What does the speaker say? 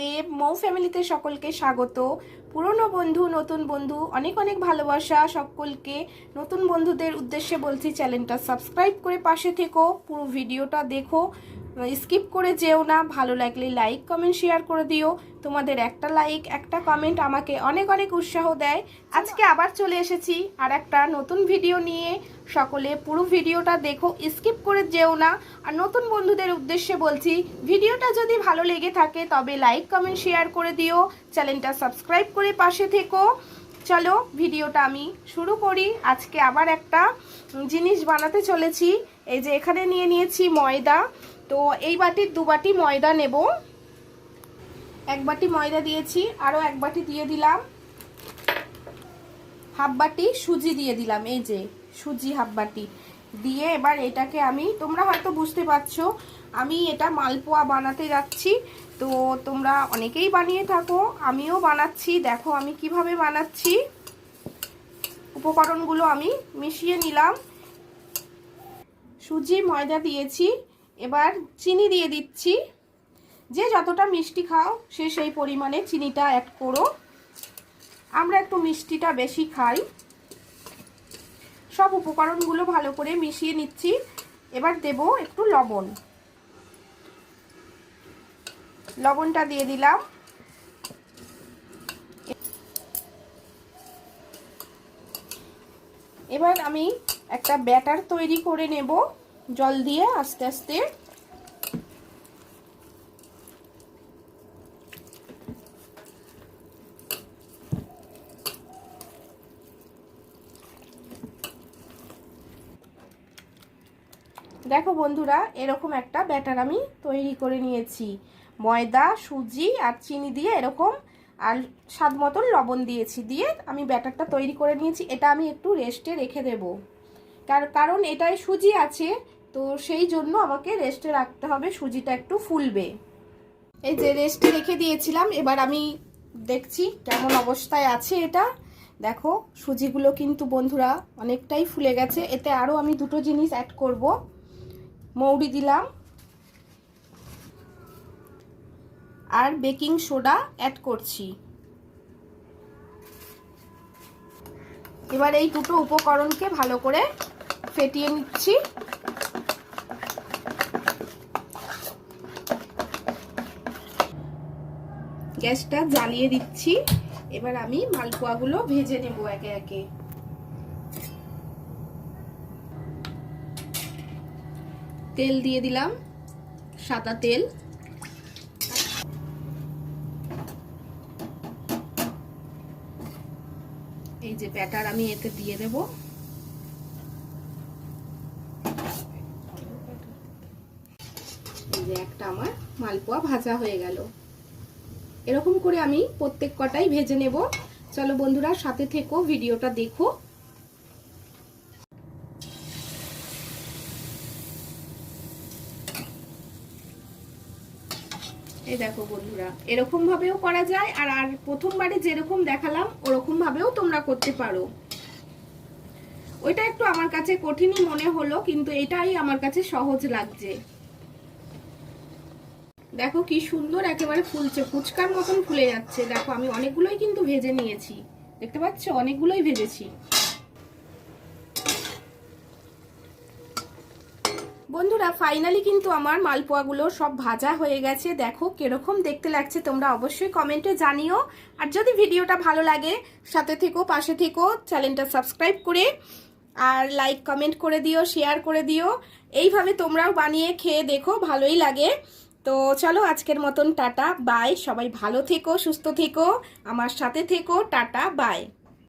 মহাদেব, মৌ ফ্যামিলিতে সকলকে স্বাগত। পুরনো বন্ধু, নতুন বন্ধু, অনেক অনেক ভালোবাসা সকলকে নতুন বন্ধুদের উদ্দেশ্যে বলছি চ্যানেলটা সাবস্ক্রাইব করে পাশে থেকো, পুরো ভিডিওটা দেখো। স্কিপ করে যেও না, ভালো লাগলে লাইক কমেন্ট শেয়ার করে দিও। তোমাদের একটা লাইক একটা কমেন্ট আমাকে অনেক অনেক উৎসাহ দেয়। আজকে আবার চলে এসেছি আর একটা নতুন ভিডিও নিয়ে। সকলে পুরো ভিডিওটা দেখো স্কিপ করে যেও না। আর নতুন বন্ধুদের উদ্দেশ্যে বলছি ভিডিওটা যদি ভালো লেগে থাকে তবে লাইক কমেন্ট শেয়ার করে দিও। চ্যানেলটা সাবস্ক্রাইব করে পাশে থেকো। চলো ভিডিওটা আমি শুরু করি। আজকে আবার একটা জিনিস বানাতে চলেছি। এই যে এখানে নিয়ে নিয়েছি ময়দা। তো এই বাটির দু বাটি ময়দা নেব। এক বাটি ময়দা দিয়েছি, আরও এক বাটি দিয়ে দিলাম। হাফ বাটি সুজি দিয়ে দিলাম, এই যে সুজি হাফ বাটি। দিয়ে এবার এটাকে আমি, তোমরা হয়তো বুঝতে পারছ, আমি এটা মালপোয়া বানাতে যাচ্ছি। তো তোমরা অনেকেই বানিয়ে থাকো, আমিও বানাচ্ছি। দেখো আমি কীভাবে বানাচ্ছি। উপকরণগুলো আমি মিশিয়ে নিলাম। সুজি ময়দা দিয়েছি এবার চিনি দিয়ে দিচ্ছি। যে যতটা মিষ্টি খাও, সে সেই পরিমাণে চিনিটা অ্যাড করো। আমরা একটু মিষ্টিটা বেশি খাই। সব উপকরণগুলো ভালো করে মিশিয়ে নিচ্ছি। এবার দেব একটু লবণ। লবণটা দিয়ে দিলাম। এবার আমি একটা ব্যাটার তৈরি করে নেব। জল দিয়ে আস্তে আস্তে দেখো বন্ধুরা, এরকম একটা ব্যাটার আমি তৈরি করে নিয়েছি। ময়দা, সুজি আর চিনি দিয়ে এরকম আর স্বাদ মতন লবণ দিয়েছি, দিয়ে আমি ব্যাটারটা তৈরি করে নিয়েছি। এটা আমি একটু রেস্টে রেখে দেব। কারণ এটাই সুজি আছে, তো সেই জন্য আমাকে রেস্টে রাখতে হবে, সুজিটা একটু ফুলবে। এই যে রেস্টে রেখে দিয়েছিলাম, এবার আমি দেখছি কেমন অবস্থায় আছে এটা। দেখো, সুজিগুলো কিন্তু বন্ধুরা অনেকটাই ফুলে গেছে। এতে আরও আমি দুটো জিনিস অ্যাড করব। মৌরি দিলাম। আর বেকিং সোডা অ্যাড করছি। এবার এই দুটো উপকরণকে ভালো করে ফেটিয়ে নিচ্ছি। গ্যাসটা জ্বালিয়ে দিচ্ছি। এবার আমি মালপোয়াগুলো ভেজে নেব একে একে। তেল দিয়ে দিলাম সাদা তেল। যে ব্যাটার আমি এতে দিয়ে দেব। একটা আমার মালপোয়া ভাজা হয়ে গেল। এরকম করে আমি প্রত্যেক কটাই ভেজে নেব। চলো বন্ধুরা, সাথে থেকো, ভিডিওটা দেখো। এই দেখো বন্ধুরা, এরকম ভাবেও করা যায়, আর আর প্রথমবারে যেরকম দেখালাম, ওরকম ভাবেও তোমরা করতে পারো। ওইটা একটু আমার কাছে কঠিনই মনে হলো, কিন্তু এটাই আমার কাছে সহজ লাগছে। দেখো কি সুন্দর একেবারে ফুলছে ফুচকার মতন ফুলে যাচ্ছে। দেখো আমি অনেকগুলোই কিন্তু ভেজে নিয়েছি। দেখতে পাচ্ছ? অনেকগুলোই ভেজেছি। বন্ধুরা ফাইনালি কিন্তু আমার মালপোয়াগুলো সব ভাজা হয়ে গেছে। দেখো কীরকম দেখতে লাগছে, তোমরা অবশ্যই কমেন্টে জানিও। আর যদি ভিডিওটা ভালো লাগে, সাথে থেকো, পাশে থেকো চ্যানেলটা সাবস্ক্রাইব করে, আর লাইক কমেন্ট করে দিও শেয়ার করে দিও। এইভাবে তোমরাও বানিয়ে খেয়ে দেখো, ভালোই লাগে। তো চলো, আজকের মতন টাটা বাই সবাই ভালো থেকো, সুস্থ থেকো। আমার সাথে থেকো, টাটা বাই